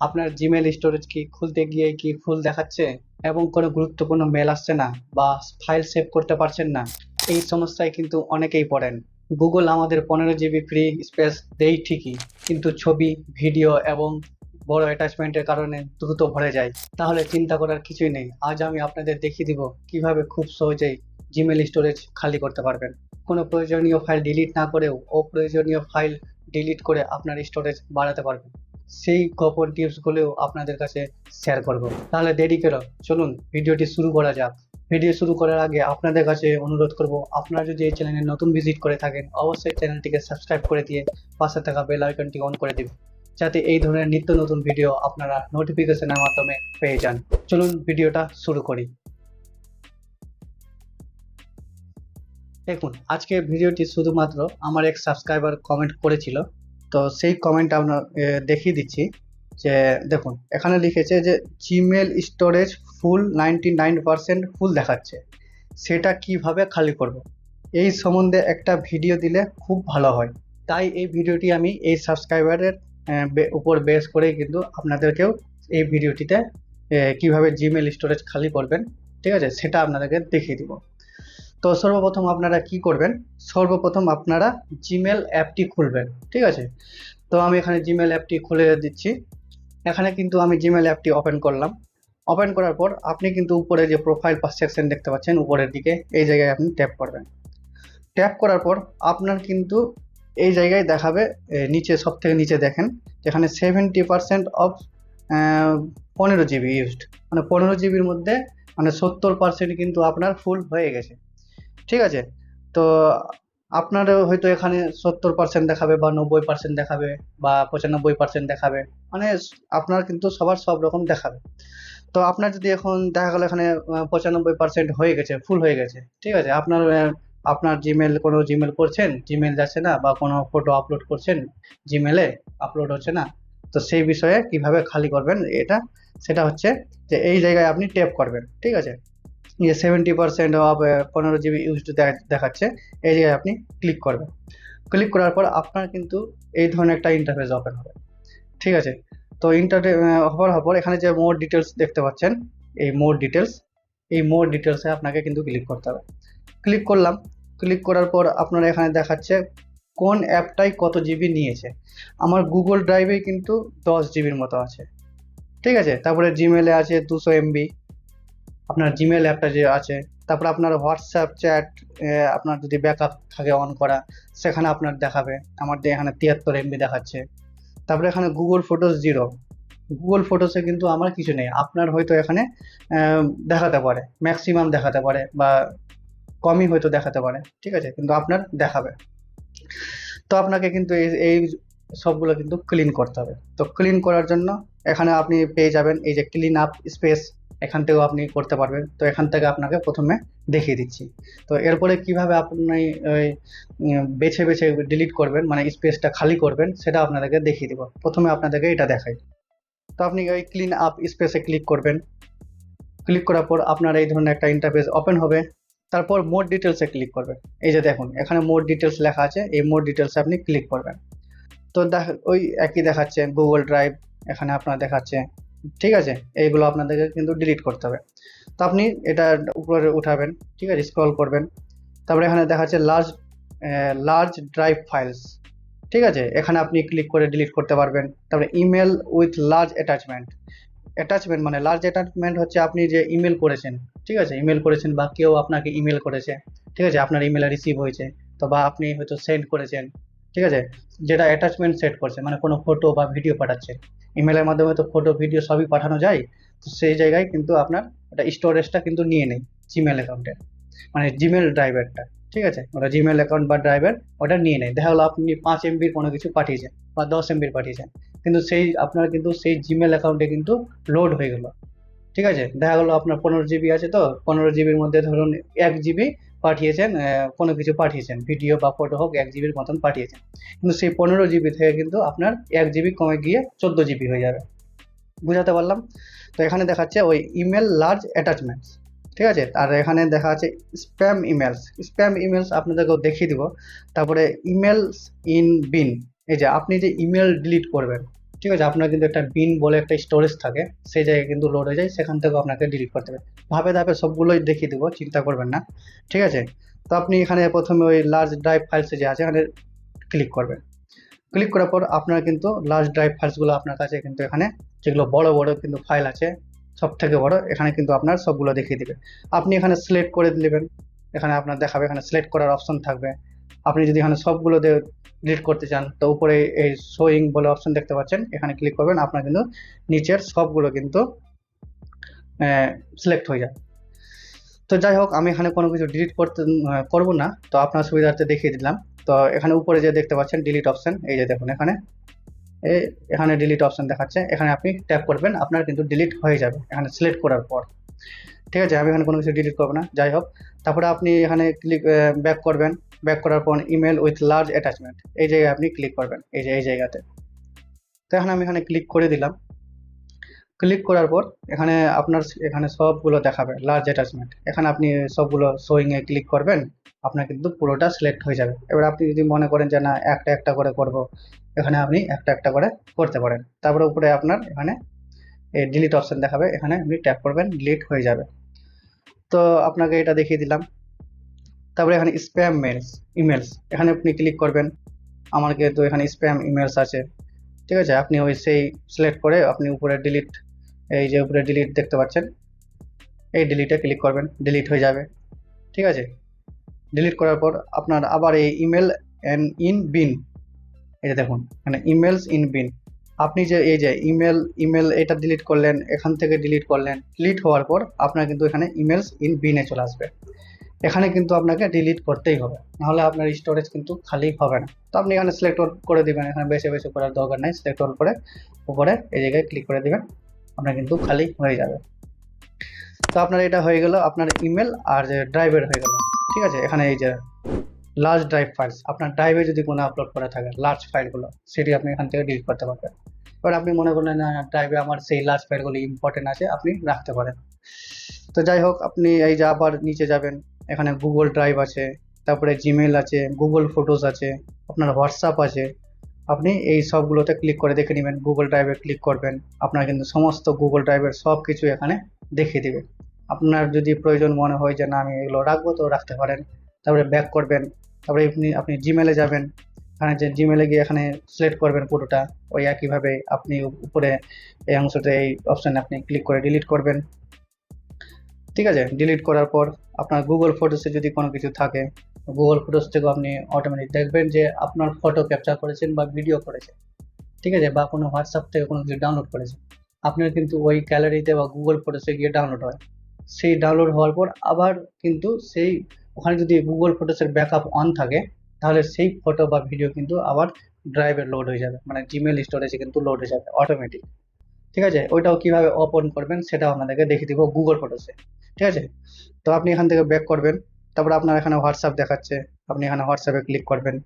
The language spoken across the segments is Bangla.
আপনার জিমেল স্টোরেজ কি খুলতে গিয়ে কি ফুল দেখাচ্ছে? এবং কোনো গুরুত্বপূর্ণ মেল আসছে না বা ফাইল সেভ করতে পারছেন না, এই সমস্যায় কিন্তু অনেকেই পড়েন। গুগল আমাদের পনেরো জিবি ফ্রি স্পেস দেই ঠিকই, কিন্তু ছবি ভিডিও এবং বড় অ্যাটাচমেন্টের কারণে দ্রুত ভরে যায়। তাহলে চিন্তা করার কিছুই নেই, আজ আমি আপনাদের দেখিয়ে দিব কীভাবে খুব সহজেই জিমেল স্টোরেজ খালি করতে পারবেন। কোনো প্রয়োজনীয় ফাইল ডিলিট না করেও অপ্রয়োজনীয় ফাইল ডিলিট করে আপনার স্টোরেজ বাড়াতে পারবেন। সেই গোপন টিপসগুলোও আপনাদের কাছে শেয়ার করব। তাহলে দেরি করো চলুন ভিডিওটি শুরু করা যাক। ভিডিও শুরু করার আগে আপনাদের কাছে অনুরোধ করব, আপনারা যদি এই চ্যানেলে নতুন ভিজিট করে থাকেন, অবশ্যই চ্যানেলটিকে সাবস্ক্রাইব করে দিয়ে পাশে থাকা বেল আইকনটি অন করে দেবেন। যাতে এই ধরনের নিত্য নতুন ভিডিও আপনারা নোটিফিকেশনের মাধ্যমে পেয়ে যান। চলুন ভিডিওটা শুরু করি। দেখুন, আজকে ভিডিওটি শুধুমাত্র আমার এক সাবস্ক্রাইবার কমেন্ট করেছিল। তো সেই কমেন্ট আপনার দেখিয়ে দিচ্ছি যে, দেখুন, এখানে লিখেছে যে Gmail storage full ninety nine percent full দেখাচ্ছে। সেটা কীভাবে খালি করব। এই সম্বন্ধে একটা ভিডিও দিলে খুব ভালো হয়। তাই এই ভিডিওটি আমি এই সাবস্ক্রাইবারের উপর বেস করেই কিন্তু আপনাদেরকেও এই ভিডিওটিতে কীভাবে জিমেল স্টোরেজ খালি করবেন, ঠিক আছে? সেটা আপনাদেরকে দেখিয়ে দিব। তো সর্বপ্রথম আপনারা কি করবেন? সর্বপ্রথম আপনারা জিমেল অ্যাপটি খুলবেন, ঠিক আছে? তো আমি এখানে জিমেল অ্যাপটি খুলে দিচ্ছি। এখানে কিন্তু আমি জিমেল অ্যাপটি ওপেন করলাম। ওপেন করার পর আপনি কিন্তু উপরে যে প্রোফাইল পাস সেকশন দেখতে পাচ্ছেন, উপরের দিকে এই জায়গায় আপনি ট্যাপ করবেন। ট্যাপ করার পর আপনার কিন্তু এই জায়গায় দেখাবে নিচে সব থেকে নিচে দেখেন, যেখানে সেভেন্টি পার্সেন্ট অফ পনেরো জিবি ইউজড মানে পনেরো জিবির মধ্যে মানে সত্তর পার্সেন্ট কিন্তু আপনার ফুল হয়ে গেছে। ঠিক আছে? তো আপনার হয়তো এখানে সত্তর পার্সেন্ট দেখাবে বা নব্বই পার্সেন্ট দেখাবে বা পঁচানব্বই পার্সেন্ট দেখাবে। মানে আপনার কিন্তু সবার সব রকম দেখাবে। তো আপনার যদি এখন দেখা গেলো এখানে পঁচানব্বই পার্সেন্ট হয়ে গেছে ফুল হয়ে গেছে, ঠিক আছে? আপনার আপনার জিমেল কোনো জিমেল করছেন? জিমেল যাচ্ছে না বা কোনো ফটো আপলোড করছেন জিমেলে আপলোড হচ্ছে না? তো সেই বিষয়ে কীভাবে খালি করবেন এটা? সেটা হচ্ছে যে এই জায়গায় আপনি ট্যাপ করবেন, ঠিক আছে? যে সেভেন্টি পার্সেন্ট অফ পনেরো জিবি ইউজড দেখাচ্ছে, এই জায়গায় আপনি ক্লিক করবেন। ক্লিক করার পর আপনার কিন্তু এই ধরনের একটা ইন্টারফেস ওপেন হবে। ঠিক আছে? তো ইন্টারফে হওয়ার হওয়ার পর এখানে যে মোর ডিটেলস দেখতে পাচ্ছেন, এই মোর ডিটেলস এই মোর ডিটেলসে আপনাকে কিন্তু ক্লিক করতে হবে। ক্লিক করলাম ক্লিক করার পর আপনার এখানে দেখাচ্ছে কোন অ্যাপটাই কত জিবি নিয়েছে। আমার গুগল ড্রাইভে কিন্তু দশ জিবির মতো আছে। ঠিক আছে? তারপরে জিমেলে আছে দুশো এমবি আপনার জিমেল অ্যাপটা যে আছে, তারপরে আপনার হোয়াটসঅ্যাপ চ্যাট আপনার যদি ব্যাকআপ থাকে অন করা, সেখানে আপনার দেখাবে। আমার এখানে তিয়াত্তর এমবি দেখাচ্ছে। তারপরে এখানে গুগল ফটোস জিরো গুগল ফটোসে কিন্তু আমার কিছু নেই। আপনার হয়তো এখানে দেখাতে পারে। ম্যাক্সিমাম দেখাতে পারে বা কমই হয়তো দেখাতে পারে। ঠিক আছে? কিন্তু আপনার দেখাবে। তো আপনাকে কিন্তু এই এই সবগুলো কিন্তু ক্লিন করতে হবে। তো ক্লিন করার জন্য এখানে আপনি পেয়ে যাবেন এই যে ক্লিন আপ স্পেস এখান থেকেও আপনি করতে পারবেন। তো এখান থেকে আপনাকে প্রথমে দেখিয়ে দিচ্ছি। তো এরপরে কীভাবে আপনি ওই বেছে বেছে ডিলিট করবেন মানে স্পেসটা খালি করবেন, সেটা আপনাদেরকে দেখিয়ে দিব। প্রথমে আপনাদেরকে এটা দেখাই। তো আপনি ওই ক্লিন আপ স্পেসে ক্লিক করবেন। ক্লিক করার পর আপনার এই ধরনের একটা ইন্টারফেস ওপেন হবে। তারপর মোর ডিটেলসে ক্লিক করবেন। এই যে দেখুন, এখানে মোর ডিটেলস লেখা আছে, এই মোর ডিটেলসে আপনি ক্লিক করবেন। তো দেখ, ওই একই দেখাচ্ছে গুগল ড্রাইভ এখানে আপনার দেখাচ্ছে ঠিক আছে? এইগুলো আপনাদেরকে কিন্তু ডিলিট করতে হবে। তো আপনি এটা উপরে উঠাবেন, ঠিক আছে? স্ক্রল করবেন। তারপরে এখানে দেখাচ্ছে লার্জ লার্জ ড্রাইভ ফাইলস ঠিক আছে? এখানে আপনি ক্লিক করে ডিলিট করতে পারবেন। তারপরে email with large attachment attachment মানে লার্জ অ্যাটাচমেন্ট হচ্ছে আপনি যে ইমেল করেছেন, ঠিক আছে? ইমেল করেছেন বা কেউ আপনাকে ইমেল করেছে, ঠিক আছে? আপনার ইমেলে রিসিভ হয়েছে, তো বা আপনি হয়তো সেন্ড করেছেন, ঠিক আছে? যেটা অ্যাটাচমেন্ট সেট করছে মানে কোনো ফটো বা ভিডিও পাঠাচ্ছে ইমেলের মাধ্যমে তো ফটো ভিডিও সবই পাঠানো যায়, তো সেই জায়গায় কিন্তু আপনার ওটা স্টোরেজটা কিন্তু নিয়ে নেই জিমেল অ্যাকাউন্টে মানে জিমেল ড্রাইভারটা ঠিক আছে? ওটা জিমেল অ্যাকাউন্ট বা ড্রাইভার ওটা নিয়ে নেয়। দেখা গেলো আপনি পাঁচ এমবির কোনো কিছু পাঠিয়েছেন বা দশ এমবির পাঠিয়েছেন, কিন্তু সেই আপনার কিন্তু সেই জিমেল অ্যাকাউন্টে কিন্তু লোড হয়ে গেলো, ঠিক আছে? দেখা গেলো আপনার পনেরো জিবি আছে তো, পনেরো জিবির মধ্যে ধরুন এক জিবি পাঠিয়েছেন কোনো কিছু পাঠিয়েছেন ভিডিও বা ফটো হোক, এক জিবির মতন পাঠিয়েছেন। কিন্তু সেই পনেরো জিবি থেকে কিন্তু আপনার এক জিবি কমে গিয়ে চোদ্দ জিবি হয়ে যাবে। বুঝাতে পারলাম? তো এখানে দেখাচ্ছে ওই ইমেল লার্জ অ্যাটাচমেন্টস ঠিক আছে? আর এখানে দেখা আছে স্প্যাম ইমেলস স্প্যাম ইমেলস আপনাদেরকেও দেখিয়ে দিব। তারপরে ইমেলস ইন বিন এই যে আপনি যে ইমেল ডিলিট করবেন ঠিক আছে, আপনার কিন্তু একটা বিন বলে একটা স্টোরেজ থাকে, সেই জায়গায় কিন্তু লোড হয়ে যায়, সেখান থেকেও আপনাকে ডিলিট করতে হবে। ধাপে ধাপে সবগুলোই দেখিয়ে দেবো, চিন্তা করবেন না, ঠিক আছে? তো আপনি এখানে প্রথমে ওই লার্জ ড্রাইভ ফাইলসে যে আছে, এখানে ক্লিক করবেন। ক্লিক করার পর আপনার কিন্তু লার্জ ড্রাইভ ফাইলসগুলো আপনার কাছে কিন্তু এখানে যেগুলো বড় বড় কিন্তু ফাইল আছে সব থেকে বড়, এখানে কিন্তু আপনার সবগুলো দেখিয়ে দেবে। আপনি এখানে সিলেক্ট করে নেবেন এখানে আপনার দেখাবে, এখানে সিলেক্ট করার অপশন থাকবে। আপনি যদি এখানে সবগুলো ডিলিট করতে চান, তো উপরে এই শোয়িং বলে অপশন দেখতে পাচ্ছেন, এখানে ক্লিক করবেন, আপনার কিন্তু নিচের সবগুলো কিন্তু সিলেক্ট হয়ে যায় তো যাই হোক, আমি এখানে কোনো কিছু ডিলিট করতে করব না, তো আপনার সুবিধার্থে দেখিয়ে দিলাম। তো এখানে উপরে যে দেখতে পাচ্ছেন ডিলিট অপশন এই যে দেখুন এখানে এখানে ডিলিট অপশন দেখাচ্ছে, এখানে আপনি ট্যাপ করবেন, আপনার কিন্তু ডিলিট হয়ে যাবে, এখানে সিলেক্ট করার পর। ঠিক আছে, আমি এখানে কোনো কিছু ডিলিট করব না, যাই হোক, তারপরে আপনি এখানে ক্লিক ব্যাক করবেন ব্যাক করার পর ইমেল উইথ লার্জ অ্যাটাচমেন্ট এই জায়গায় আপনি ক্লিক করবেন, এই যে, এই জায়গাতে। তো এখানে আমি এখানে ক্লিক করে দিলাম। ক্লিক করার পর এখানে আপনার এখানে সবগুলো দেখাবে লার্জ অ্যাটাচমেন্ট এখানে আপনি সবগুলো শোয়িংয়ে ক্লিক করবেন, আপনার কিন্তু পুরোটা সিলেক্ট হয়ে যাবে। এবার আপনি যদি মনে করেন যে না, একটা একটা করে করব, এখানে আপনি একটা একটা করে করতে পারেন। তারপরে উপরে আপনার এখানে ডিলিট অপশন দেখাবে, এখানে আপনি ট্যাপ করবেন ডিলিট হয়ে যাবে। তো আপনাকে এটা দেখিয়ে দিলাম। তারপরে এখানে স্প্যাম মেলস ইমেলস এখানে আপনি ক্লিক করবেন। আমার কিন্তু এখানে স্প্যাম ইমেলস আছে। ঠিক আছে, আপনি ওই সেই সিলেক্ট করে আপনি উপরে ডিলিট এই যে উপরে ডিলিট দেখতে পাচ্ছেন, এই ডিলিটে ক্লিক করবেন ডিলিট হয়ে যাবে। ঠিক আছে? ডিলিট করার পর আপনার আবার এই ইমেল অ্যান্ড ইন বিন এই দেখুন মানে ইমেলস ইন বিন আপনি যে এই যে ইমেল ইমেল এটা ডিলিট করলেন, এখান থেকে ডিলিট করলেন ডিলিট হওয়ার পর আপনার কিন্তু এখানে ইমেলস ইন বিনে চলে আসবে। এখানে কিন্তু আপনাকে ডিলিট করতেই হবে। নাহলে আপনার স্টোরেজ কিন্তু খালি হবে না। তো আপনি এখানে সিলেক্ট করে দিবেন। এখানে বেশি বেশি করার দরকার নেই। সিলেক্ট করে উপরে এই জায়গায় ক্লিক করে দিবেন। আপনার কিন্তু খালি হয়ে যাবে। তো আপনার এটা হয়ে গেল আপনার ইমেল আর যে ড্রাইভের হয়ে গেল। ঠিক আছে? এখানে এই যে লার্জ ড্রাইভ ফাইলস আপনার ড্রাইভে যদি কোনো আপলোড করা থাকে লার্জ ফাইলগুলো সেটি আপনি এখান থেকে ডিলিট করতে পারবেন। এবার আপনি মনে করলেন, না ড্রাইভে আমার সেই লার্জ ফাইলগুলো ইম্পর্টেন্ট আছে। আপনি রাখতে পারেন। তো যাই হোক, আপনি এই যে আবার নিচে যাবেন। এখানে গুগল ড্রাইভ আছে, তারপরে জিমেল আছে গুগল ফটোস আছে, আপনার হোয়াটসঅ্যাপ আছে। আপনি এই সবগুলোতে ক্লিক করে দেখে নেবেন গুগল ড্রাইভে ক্লিক করবেন, আপনার কিন্তু সমস্ত গুগল ড্রাইভের সব কিছু এখানে দেখিয়ে দেবে। আপনার যদি প্রয়োজন মনে হয় যে না, আমি এগুলো রাখব তো রাখতে পারেন। তারপরে ব্যাক করবেন, তারপরে আপনি আপনি জিমেলে যাবেন। এখানে যে জিমেলে গিয়ে এখানে সিলেক্ট করবেন পুরোটা, ওই একইভাবে আপনি উপরে এই অংশতে এই অপশানে আপনি ক্লিক করে ডিলিট করবেন। ঠিক আছে? ডিলিট করার পর আপনার গুগল ফটোসে যদি কোনো কিছু থাকে গুগল ফটোস থেকেও আপনি অটোমেটিক দেখবেন যে আপনার ফটো ক্যাপচার করেছেন বা ভিডিও করেছেন। ঠিক আছে? বা কোনো হোয়াটসঅ্যাপ থেকে কোনো কিছু ডাউনলোড করেছেন। আপনার কিন্তু ওই গ্যালারিতে বা গুগল ফটোসে গিয়ে ডাউনলোড হয়। সেই ডাউনলোড হওয়ার পর আবার কিন্তু সেই ওখানে যদি গুগল ফটোসের ব্যাকআপ অন থাকে, তাহলে সেই ফটো বা ভিডিও কিন্তু আবার ড্রাইভে লোড হয়ে যাবে। মানে জিমেল স্টোরেজে কিন্তু লোড হয়ে যাবে অটোমেটিক ঠিক আছে? ওইটাও কীভাবে ওপেন করবেন সেটাও আপনাদেরকে দেখিয়ে দিব গুগল ফটোসে ঠিক আছে? তো আপনি এখান থেকে ব্যাক করবেন, তারপর আপনার এখানে হোয়াটসঅ্যাপ দেখাচ্ছে, আপনি এখানে হোয়াটসঅ্যাপে ক্লিক করবেন।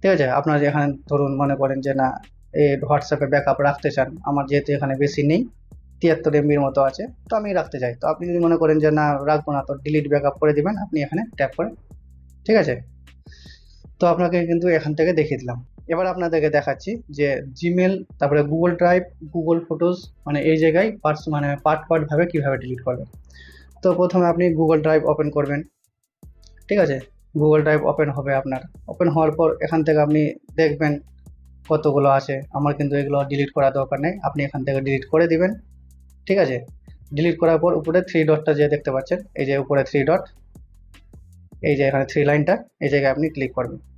ঠিক আছে? আপনার এখানে ধরুন মনে করেন যে না এই হোয়াটসঅ্যাপে ব্যাকআপ রাখতে চান, আমার যেহেতু এখানে বেশি নেই, তিয়াত্তর এমবির মতো আছে, তো আমি রাখতে চাই। তো আপনি যদি মনে করেন যে না, রাখব না, তো ডিলিট ব্যাকআপ করে দিবেন, আপনি এখানে ট্যাপ করে, ঠিক আছে? তো আপনাকে কিন্তু এখান থেকে দেখিয়ে দিলাম। এবার আপনাদেরকে দেখাচ্ছি যে জিমেল তারপরে গুগল ড্রাইভ গুগল ফটোস মানে এই জায়গায় পার্টস মানে পার্ট পার্ট ভাবে কীভাবে ডিলিট করবেন। তো প্রথমে আপনি গুগল ড্রাইভ ওপেন করবেন। ঠিক আছে? গুগল ড্রাইভ ওপেন হবে আপনার। ওপেন হওয়ার পর এখান থেকে আপনি দেখবেন কতগুলো আছে। আমার কিন্তু এগুলো ডিলিট করা দরকার নেই। আপনি এখান থেকে ডিলিট করে দিবেন। ঠিক আছে? ডিলিট করার পর উপরে থ্রি ডটটা যে দেখতে পাচ্ছেন, এই যে উপরে থ্রি ডট এই যে এখানে থ্রি লাইনটা এই জায়গায় আপনি ক্লিক করবেন।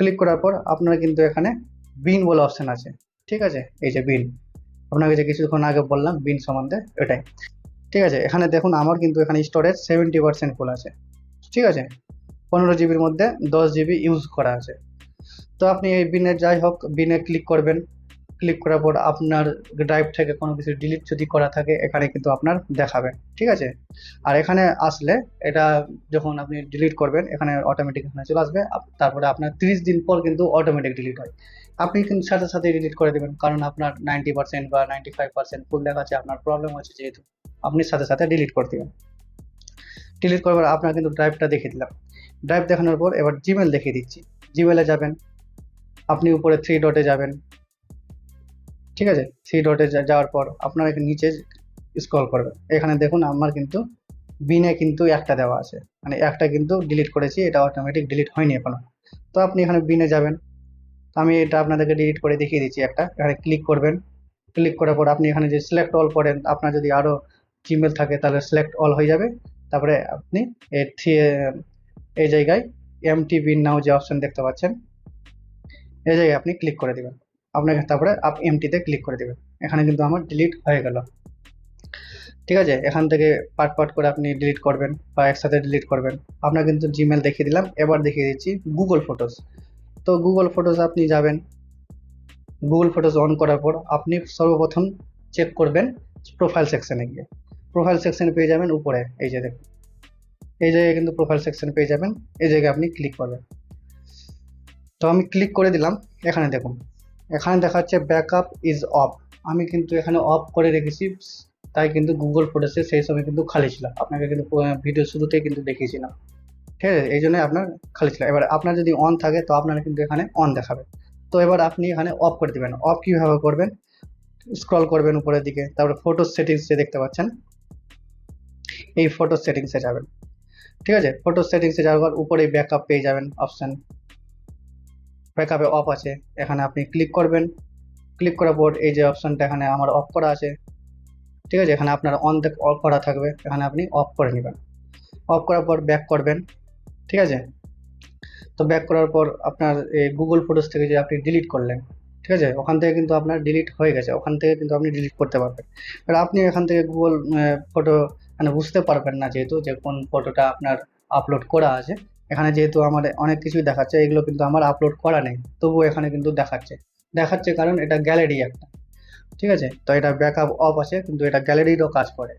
ক্লিক করার পর আপনার কিন্তু এখানে বিন বলে অপশান আছে। ঠিক আছে? এই যে বিন আপনাকে যে কিছুক্ষণ আগে বললাম বিন সম্বন্ধে এটাই। ঠিক আছে? এখানে দেখুন আমার কিন্তু এখানে স্টোরেজ সেভেন্টি পার্সেন্ট ফুল আছে। ঠিক আছে? পনেরো জিবির মধ্যে দশ জিবি ইউজ করা আছে। তো আপনি এই বিনে যাই হোক বিনে ক্লিক করবেন। ক্লিক করার পর আপনার ড্রাইভ থেকে কোনো কিছু ডিলিট যদি করা থাকে, এখানে কিন্তু আপনার দেখাবে। ঠিক আছে? আর এখানে আসলে এটা যখন আপনি ডিলিট করবেন, এখানে অটোমেটিক এখানে চলে আসবে। তারপরে আপনার তিরিশ দিন পর কিন্তু অটোমেটিক ডিলিট হয়। আপনি কিন্তু সাথে সাথে ডিলিট করে দেবেন, কারণ আপনার নাইনটি পার্সেন্ট বা নাইনটি ফাইভ পার্সেন্ট ফুল দেখাচ্ছে, আপনার প্রবলেম হচ্ছে যেহেতু আপনি সাথে সাথে ডিলিট করে দেবেন। ডিলিট করবার আপনার কিন্তু ড্রাইভটা দেখিয়ে দিলাম। ড্রাইভ দেখানোর পর এবার জিমেল দেখিয়ে দিচ্ছি। জিমেলে যাবেন, আপনি উপরে থ্রি ডটে যাবেন। ঠিক আছে? থ্রি ডটে যাওয়ার পর আপনারা নিচে স্ক্রল করবেন। এখানে দেখুন আমার কিন্তু বিনে কিন্তু একটা দেওয়া আছে। মানে একটা কিন্তু ডিলিট করেছি, এটা অটোমেটিক ডিলিট হয়নি এখনও। তো আপনি এখানে বিনে যাবেন। আমি এটা আপনাদেরকে ডিলিট করে দেখিয়ে দিচ্ছি একটা। এখানে ক্লিক করবেন। ক্লিক করার পর আপনি এখানে যে সিলেক্ট অল করেন, আপনার যদি আরও জিমেল থাকে তাহলে সিলেক্ট অল হয়ে যাবে। তারপরে আপনি এই থ্রি- এই জায়গায় এমটি বিন নাও যে অপশন দেখতে পাচ্ছেন, এই জায়গায় আপনি ক্লিক করে দিবেন। আপনাকে তারপরে আপ এমটিতে ক্লিক করে দেবেন এখানে কিন্তু আমার ডিলিট হয়ে গেল। ঠিক আছে? এখান থেকে পার্ট পার্ট করে আপনি ডিলিট করবেন বা একসাথে ডিলিট করবেন। আপনার কিন্তু জিমেল দেখিয়ে দিলাম। এবার দেখিয়ে দিচ্ছি গুগল ফটোস তো গুগল ফটোস আপনি যাবেন। গুগল ফটোস অন করার পর আপনি সর্বপ্রথম চেক করবেন প্রোফাইল সেকশানে গিয়ে। প্রোফাইল সেকশনে পেয়ে যাবেন উপরে, এই যে দেখুন। এই জায়গায় কিন্তু প্রোফাইল সেকশন পেয়ে যাবেন। এই জায়গায় আপনি ক্লিক করবেন। তো আমি ক্লিক করে দিলাম। এখানে দেখুন। এখানে দেখাচ্ছে ব্যাকআপ ইজ অফ আমি কিন্তু এখানে অফ করে রেখেছি, তাই কিন্তু গুগল ফটোসে সেই সময় কিন্তু খালি ছিল। আপনাকে কিন্তু ভিডিও শুরুতেই কিন্তু দেখিয়েছিলাম। ঠিক আছে, এই জন্য আপনার খালি ছিল। এবার আপনার যদি অন থাকে, তো আপনার কিন্তু এখানে অন দেখাবে। তো এবার আপনি এখানে অফ করে দিবেন। অফ কীভাবে করবেন? স্ক্রল করবেন উপরের দিকে, তারপরে ফটো সেটিংস দেখতে পাচ্ছেন। এই ফটো সেটিংসে যাবেন। ঠিক আছে ফটো সেটিংসে যাওয়ার পর উপরে ব্যাকআপ পেয়ে যাবেন অপশান ব্যাকআপে অফ আছে, এখানে আপনি ক্লিক করবেন। ক্লিক করার পর এই যে অপশানটা এখানে আমার অফ করা আছে, ঠিক আছে? এখানে আপনার অন অফ করা থাকবে, এখানে আপনি অফ করে নেবেন। অফ করার পর ব্যাক করবেন, ঠিক আছে? তো ব্যাক করার পর আপনার এই গুগল ফটোস থেকে যে আপনি ডিলিট করলেন, ঠিক আছে? ওখান থেকে কিন্তু আপনার ডিলিট হয়ে গেছে, ওখান থেকে কিন্তু আপনি ডিলিট করতে পারবেন। এবার আপনি এখান থেকে গুগল ফটো মানে বুঝতে পারবেন না যেহেতু যে কোন ফটোটা আপনার আপলোড করা আছে এখানে যেহেতু আমার অনেক কিছুই দেখাচ্ছে, এগুলো কিন্তু আমার আপলোড করা নেই। তবুও এখানে কিন্তু দেখাচ্ছে। দেখাচ্ছে কারণ এটা গ্যালারি একটা। ঠিক আছে? তো এটা ব্যাকআপ অফ আছে, কিন্তু এটা গ্যালারিরও কাজ করে।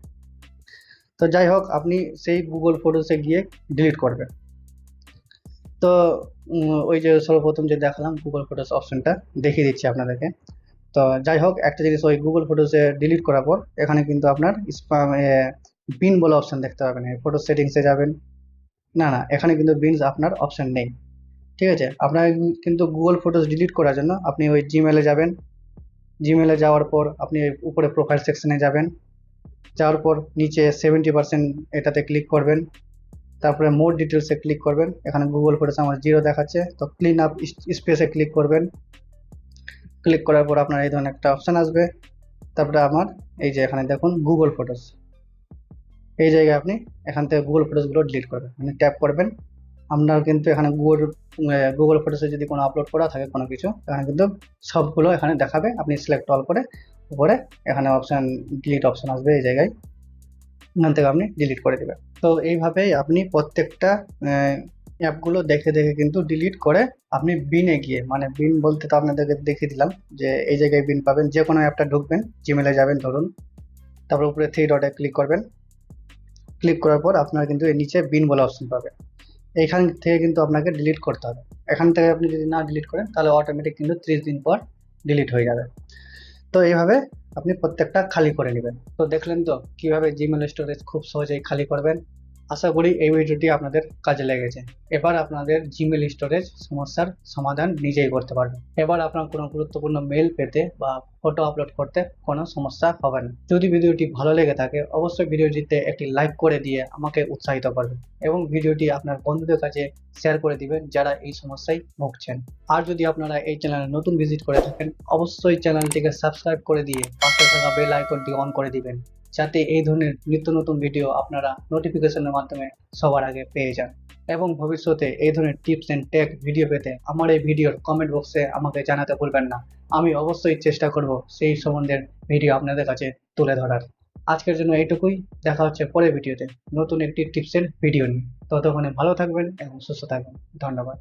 তো যাই হোক, আপনি সেই গুগল ফটোসে গিয়ে ডিলিট করবেন। তো ওই যে সর্বপ্রথম যে দেখালাম গুগল ফটোস অপশনটা দেখিয়ে দিচ্ছি আপনাদেরকে। তো যাই হোক, একটা জিনিস ওই গুগল ফটোসে ডিলিট করার পর, এখানে কিন্তু আপনার স্পাম বিন বলে অপশন দেখতে পাবেন। ফটো সেটিংসে যাবেন। না না, এখানে কিন্তু বিনস আপনার অপশান নেই। ঠিক আছে? আপনার কিন্তু গুগল ফটোস ডিলিট করার জন্য আপনি ওই জিমেলে যাবেন। জিমেলে যাওয়ার পর আপনি উপরে প্রোফাইল সেকশনে যাবেন। যাওয়ার পর নিচে সেভেন্টি পার্সেন্ট এটাতে ক্লিক করবেন। তারপরে মোর ডিটেলসে ক্লিক করবেন। এখানে গুগল ফটোস আমার জিরো দেখাচ্ছে। তো ক্লিন আপ স্পেসে ক্লিক করবেন। ক্লিক করার পর আপনার এই ধরনের একটা অপশান আসবে। তারপরে আমার এই যে এখানে দেখুন গুগল ফটোস এই জায়গায় আপনি এখান থেকে গুগল ফটোসগুলো ডিলিট করবেন। মানে ট্যাপ করবেন। আপনার কিন্তু এখানে গুগল গুগল ফটোসে যদি কোনো আপলোড করা থাকে কোনো কিছু এখানে কিন্তু সবগুলো এখানে দেখাবে। আপনি সিলেক্ট অল করে উপরে এখানে অপশান ডিলিট অপশান আসবে এই জায়গায়। এখান থেকে আপনি ডিলিট করে দেবেন। তো এইভাবেই আপনি প্রত্যেকটা অ্যাপগুলো দেখে দেখে কিন্তু ডিলিট করে আপনি বিনে গিয়ে মানে বিন বলতে তো আপনাদেরকে দেখিয়ে দিলাম যে এই জায়গায় বিন পাবেন। যে কোনো অ্যাপটা ঢুকবেন জিমেলে যাবেন ধরুন। তারপর উপরে থ্রি ডটে ক্লিক করবেন। ক্লিক করার পর আপনারা কিন্তু এর নিচে বিন বলে অপশন পাবে এখান থেকে কিন্তু আপনাকে ডিলিট করতে হবে। এখান থেকে আপনি যদি না ডিলিট করেন, তাহলে অটোমেটিক কিন্তু ত্রিশ দিন পর ডিলিট হয়ে যাবে। তো এইভাবে আপনি প্রত্যেকটা খালি করে নেবেন। তো দেখলেন তো কীভাবে জিমেল স্টোরেজ খুব সহজেই খালি করবেন। আশা করি এই ভিডিওটি আপনাদের কাজে লেগেছে। এবার আপনাদের জিমেল স্টোরেজ সমস্যার সমাধান নিজেই করতে পারবেন। এবার আপনার কোনো গুরুত্বপূর্ণ মেল পেতে বা ফটো আপলোড করতে কোনো সমস্যা হবে না। যদি ভিডিওটি ভালো লেগে থাকে, অবশ্যই ভিডিওটিতে একটি লাইক করে দিয়ে আমাকে উৎসাহিত করবেন এবং ভিডিওটি আপনার বন্ধুদের কাছে শেয়ার করে দিবেন যারা এই সমস্যায় ভুগছেন। আর যদি আপনারা এই চ্যানেলে নতুন ভিজিট করে থাকেন, অবশ্যই চ্যানেলটিকে সাবস্ক্রাইব করে দিয়ে পাশে থাকা বেল আইকনটি অন করে দিবেন। যাতে এই ধরনের নিত্য নতুন ভিডিও আপনারা নোটিফিকেশনের মাধ্যমে সবার আগে পেয়ে যান। এবং ভবিষ্যতে এই ধরনের টিপস অ্যান্ড টেক ভিডিও পেতে আমার এই ভিডিওর কমেন্ট বক্সে আমাকে জানাতে ভুলবেন না। আমি অবশ্যই চেষ্টা করব সেই সম্বন্ধের ভিডিও আপনাদের কাছে তুলে ধরার। আজকের জন্য এইটুকুই। দেখা হচ্ছে পরের ভিডিওতে নতুন একটি টিপসের ভিডিও নিয়ে। ততক্ষণে ভালো থাকবেন এবং সুস্থ থাকবেন। ধন্যবাদ।